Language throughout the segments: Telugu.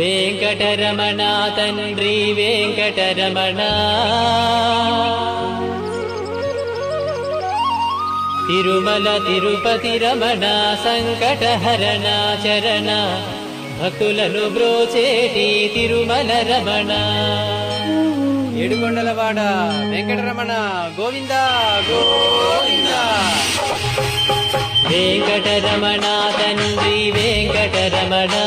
వెంకటరమణ తండ్రి వెంకటరమణ. తిరుమల తిరుపతి రమణ సంకటహరణ చరణ. భక్తులను బ్రోచేటి తిరుమల రమణ. ఏడుకొండలవాడ వెంకటరమణ గోవింద గోవింద. వెంకటరమణ తండ్రి వెంకటరమణ.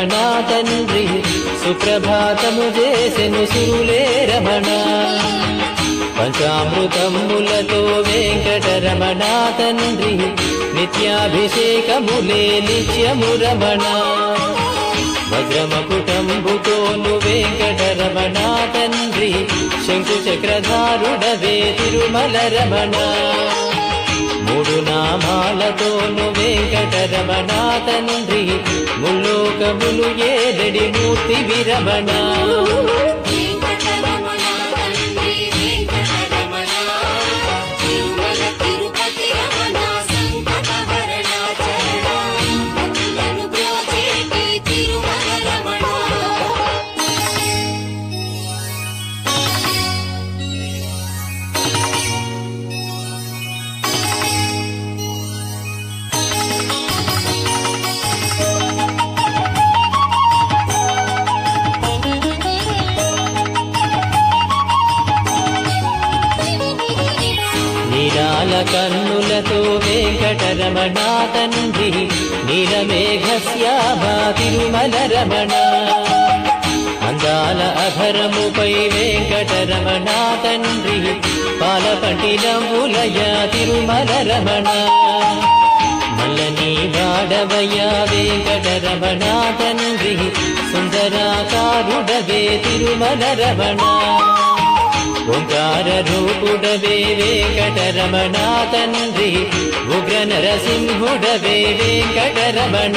రమణ తండ్రి సుప్రభాతము చేసెను సురులే రమణ. పంచామృతములతో వెంకటరమణ తండ్రి నిత్యాభిషేకములే నిత్యము రమణ. వజ్రమకుటంబుతోను వెంకటరమణ తండ్రి శంకు చక్రధారుడవే తిరుమల రమణ. మూడు నామాలతోను వెంకటరమణ తండ్రి ముల్లోకములు ఏదడి మూర్తి విరమణ. వెంకటరమణ తండ్రి నీలమేఘశ్యామా తిరుమల రమణ అందాల అధరముపై వెంకటరమణ తండ్రి పాలపటిలములయ తిరుమల రమణ మల్లని వాడవయ వెంకటరమణ తండ్రి సుందరాకారుడవే తిరుమల రమణ ఓంకార రూపుడవే వెంకటరమణ తండ్రి ఉగ్ర నరసింహుడవే వెంకటరమణ.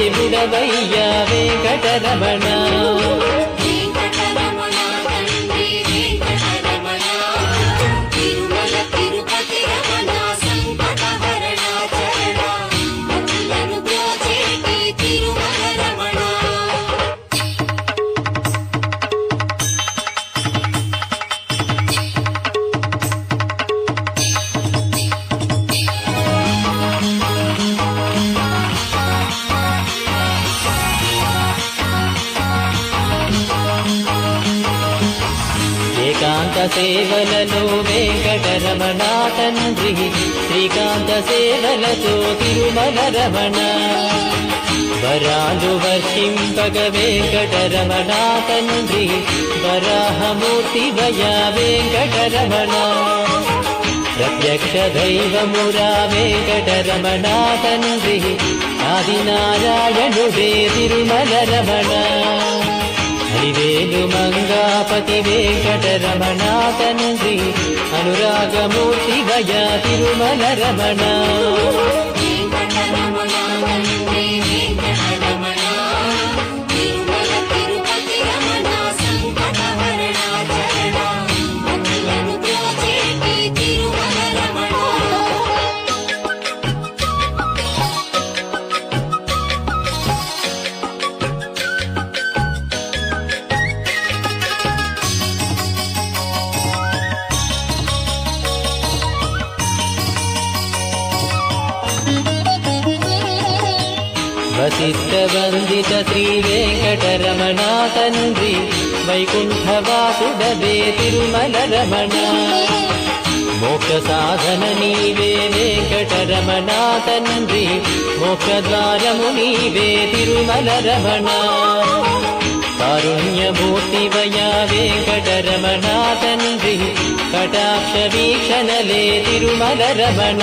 దేవుడవయ్యా వెంకటరమణ. ఏకాంత సేవలలో వెంకటరమణ తండ్రి శ్రీకాంత సేవలతో తిరుమల రమణ వరాలు వర్షింపగ వెంకటరమణ తండ్రి వరాహమూర్తి భయ వెంకటరమణ. ప్రత్యక్ష దైవమురా వెంకటరమణ తండ్రి ఆదినారాయణుడే తిరుమల రమణ హరివేలు మంగాపతి వెంకటరమణ తండ్రి అనురాగమూర్తి వయ తిరుమల రమణ. వైకుంఠవాసుడవే తిరుమల రమణ మోక్ష సాధన నీవే వెంకటరమణ తండ్రి మోక్షద్వారము నీవే తిరుమల రమణ కారుణ్యమూర్తి వయా వెంకటరమణ తండ్రి కటాక్ష వీక్షణలే తిరుమల రమణ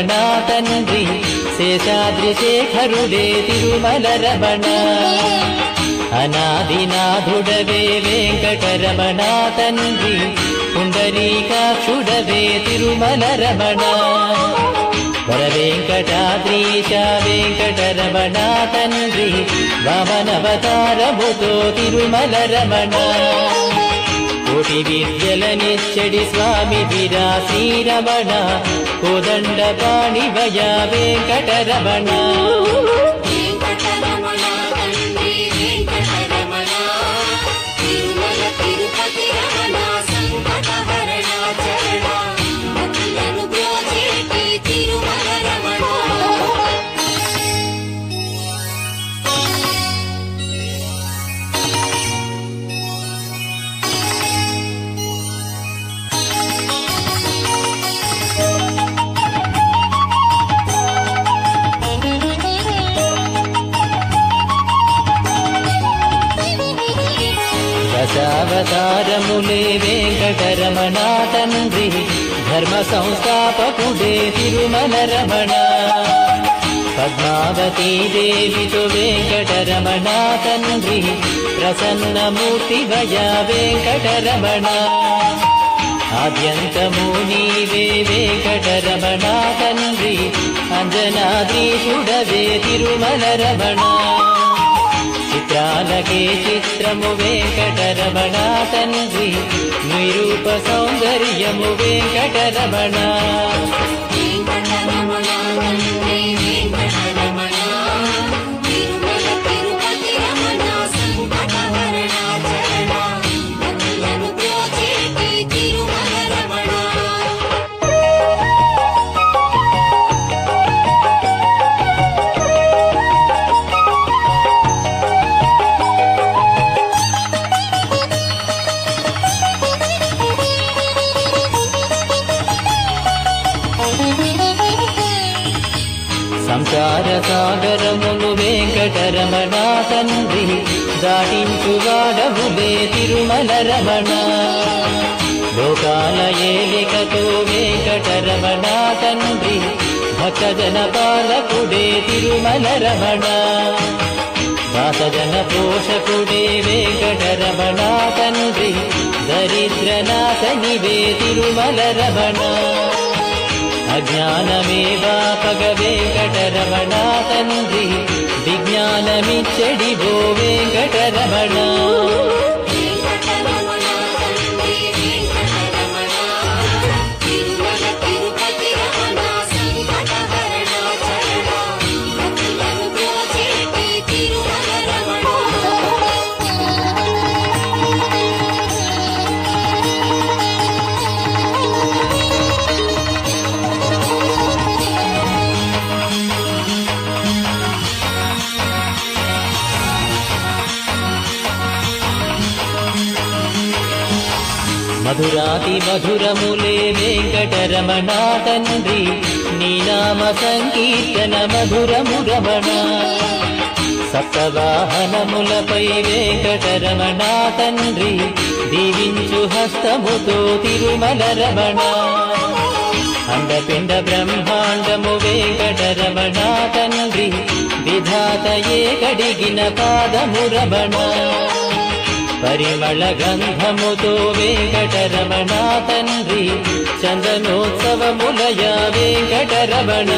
రమణ తండ్రి శేషాద్రి శేఖరుడే తిరుమల రమణ అనాదినాథుడవే వెంకటరమణ తండ్రి పుండరీకాక్షుడవే తిరుమల రమణ వర వెంకటాద్రీశ వెంకటరమణ తండ్రి వామనవతారముతో తిరుమల రమణ కోటి విద్యలనిచ్చడి స్వామి విరా శ్రీరమణ కోదండ పాణివయ వెంకటరమణ వెంకటరమణ. ధర్మ సంస్థాపకుడే తిరుమల రమణ పద్మావతీ దేవితో వెంకటరమణ తండ్రి. ప్రసన్నమూర్తి భయ వెంకటరమణ. ఆద్యంతము నీవే వెంకటరమణ తండ్రి. అంజనాద్రీషుడవే తిరుమల రమణ చిత్రాలకే చిత్రము వెంకటరమణ తండ్రి నిరూప సౌందర్యము వెంకటరమణ. తండ్రి దాటించు వాడవులే తిరుమల రమణ. లోకాల ఏలికతో వెంకటరమణ తండ్రి భక్తజన పాలకుడే తిరుమల రమణ. దాసజన పోషకుడే వెంకటరమణ తండ్రి దరిద్రనాథనివే తిరుమల రమణ. అజ్ఞానమే వాపగ వెంకటరమణ తండ్రి విజ్ఞానమిచ్చడివో వెంకటరమణ వెంకటరమణ మధురాతి మధురములే వెంకటరమణ తండ్రి నీ నామ సంకీర్తన మధురము రమణ. సప్తవాహనములపై వెంకటరమణ తండ్రి దీవించు హస్తముతో తిరుమల రమణ. అండపిండ బ్రహ్మాండము వెంకటరమణ తండ్రి విధాత ఏ కడిగిన పాదము రమణ. పరిమళ గంధముతో వెంకటరమణ తండ్రి చందనోత్సవములయ వెంకటరమణ.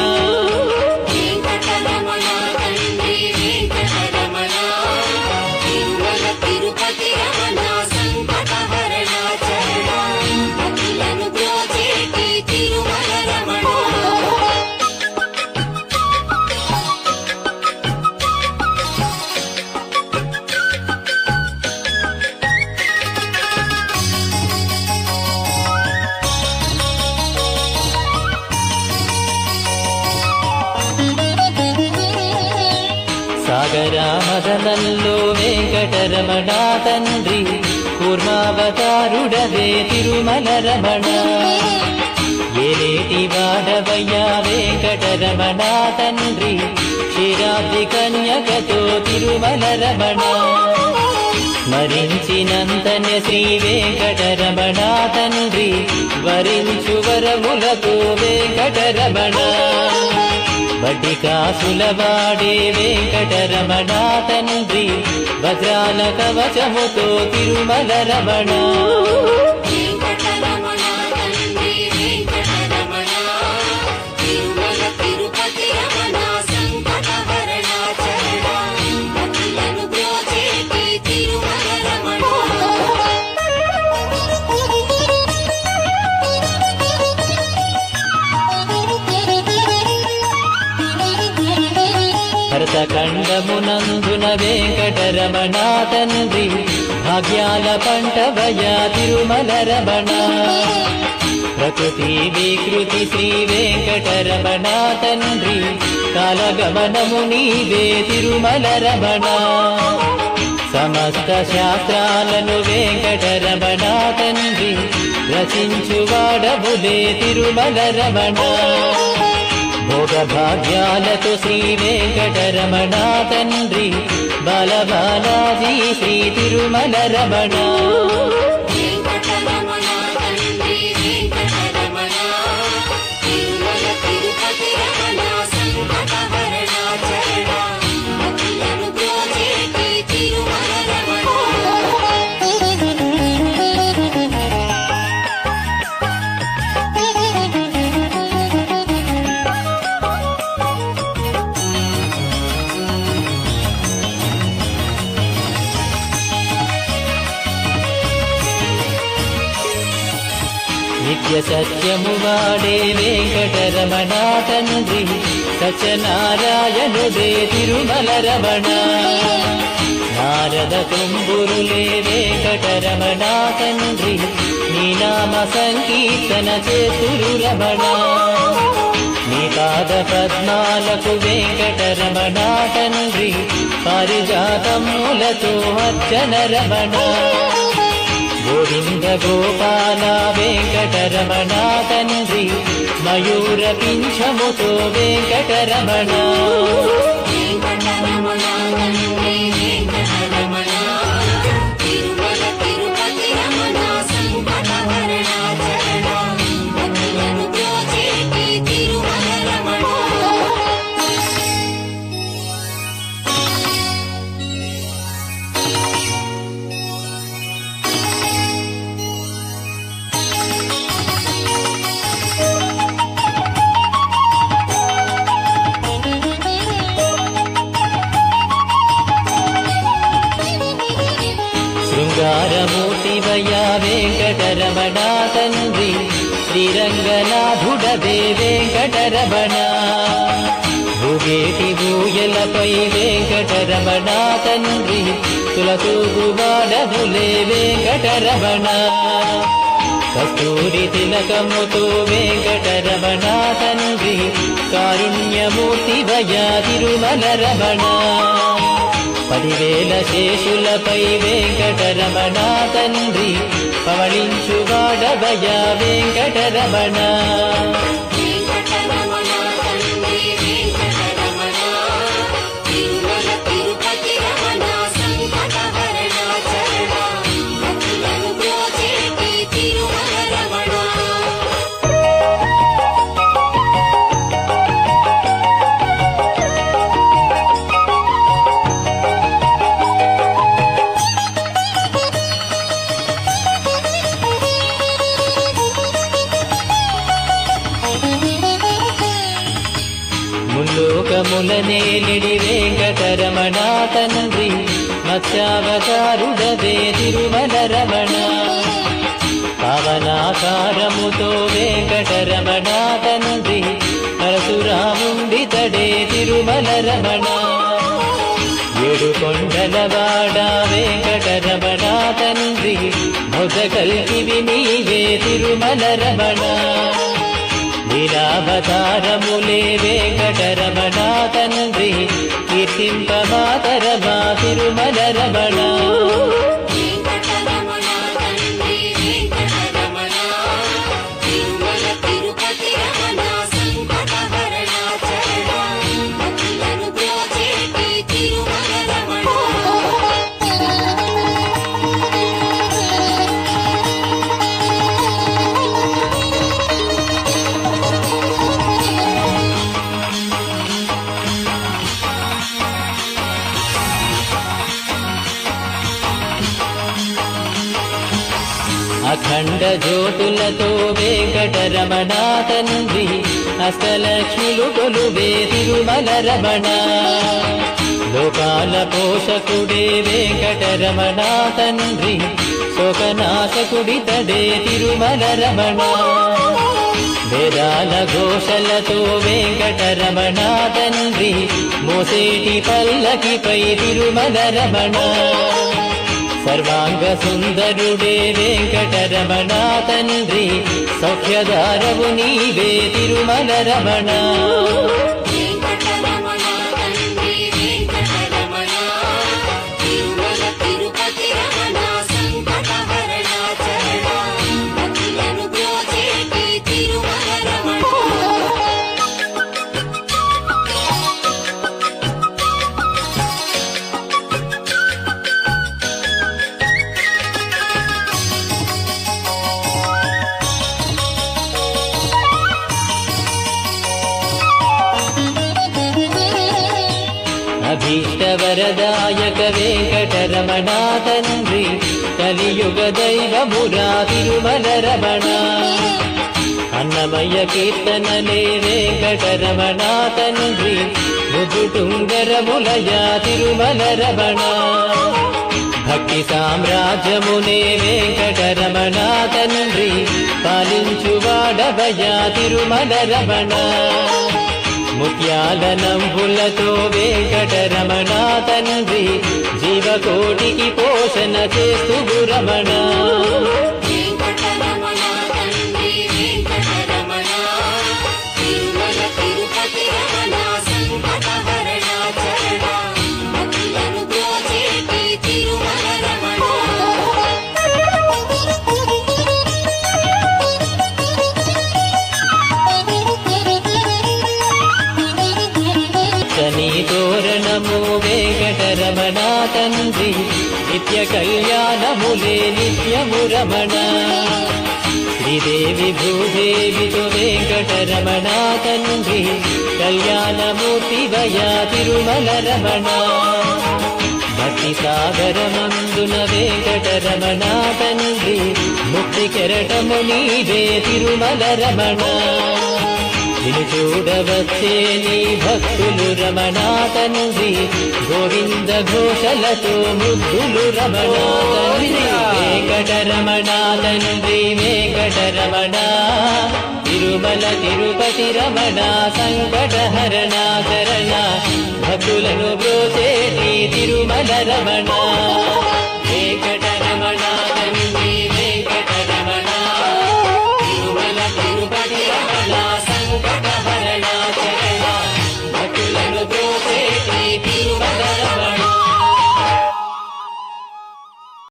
కూర్మావతారుడవే తిరుమల రమణ ఏలేటి వాడవయ్యా వెంకటరమణ తండ్రి. క్షీరాబ్ది కన్యకతో తిరుమల రమణ స్మరించినంతనే శ్రీ వెంకటరమణ తండ్రి. వరించు వరములతో వెంకటరమణ. వడ్డి కాసుల వాడే వెంకటరమణ తండ్రి వజ్రాల కవచముతో తిరుమల రమణ భరతఖండమునందున వెంకటరమణ తండ్రి భాగ్యాల పంటవయ తిరుమల రమణ. ప్రకృతి వికృతి శ్రీ వెంకటరమణ తండ్రి కాలగమనము నీవే తిరుమల రమణ. సమస్త శాస్త్రాలను వెంకటరమణ తండ్రి రచించువాడబులే తిరుమల రమణ. భోగ భాగ్యాలతో శ్రీ వెంకటరమణ తండ్రి బాలబాలాజీ శ్రీ తిరుమల రమణ నిత్య సత్యము వాడే వెంకటరమణ తండ్రి సత్యనారాయణుడే తిరుమల రమణ నారద తుంబురులే వెంకటరమణ తండ్రి నీ నామ సంకీర్తన చేతురు రమణ. నీ పాద పద్మాలకు వెంకటరమణ తండ్రి పారిజాతములతో అర్చన రమణ. గోవింద గోపాల వెంకటరమణ తండ్రి మయూర పింఛముతో వెంకటరమణ. వెంకటరమణ వెంకటరమణ తండ్రి తులతూగువాడములే వెంకటరమణ. కస్తూరి తిలకముతో వెంకటరమణ తండ్రి కారుణ్యమూర్తి భయా తిరుమల రమణ పదివేల శేషులపై వెంకటరమణ తండ్రి పవళించువాడభయ వెంకటరమణ వెంకటరమణ. కొండలవాడ వెంకటరమణ తండ్రి మొదకల్కివి నీవే తిరుమల రమణ. లీలావతారములే వెంకటరమణ తండ్రి కీర్తింపమాతరమా తిరుమల రమణ. అఖండ జ్యోతులతో వెంకటరమణ తండ్రి అష్టలక్ష్మిలు కొలువే తిరుమల రమణ. లోకాల పోషకుడే వెంకటరమణ తండ్రి శోకనాశకుడి తడే తిరుమల రమణ. వేదాల ఘోషలతో వెంకటరమణ తండ్రి మోసేటి పల్లకిపై తిరుమల రమణ. సర్వాంగ సుందరుడే వెంకటరమణ తండ్రి సౌఖ్యదారవు నీవే తిరుమల రమణ వెంకటరమణ తండ్రి కలియుగ దైవమురా తిరుమల రమణ అన్నమయ్య కీర్తనలే వెంకటరమణ తండ్రి ముదుటుంగరములయా తిరుమల రమణ భక్తి సామ్రాజ్యమునే వెంకటరమణ తండ్రి పాలించువాడవయా తిరుమల రమణ ముత్యాల నంబులతో వెంకటరమణ తండ్రి జీవకోటికి పోషణ చేస్తూ రమణ. రమణ శ్రీదేవి భూదేవితో వెంకటరమణ తండ్రి కళ్యాణమూర్తి వయా తిరుమల రమణ భక్తి సాగరమందున వెంకటరమణ తండ్రి ముక్తి కెరటము నీవే తిరుమల రమణ నిన్ను చూడవచ్చే నీ భక్తులు రమణ గోవింద ఘోషలతో ముద్దులు రమణ తండ్రి వెంకటరమణ. తండ్రి వెంకటరమణ తిరుమల తిరుపతి రమణ సంకట హరణాకరణ భక్తులను బ్రోచేటి తిరుమల రమణ.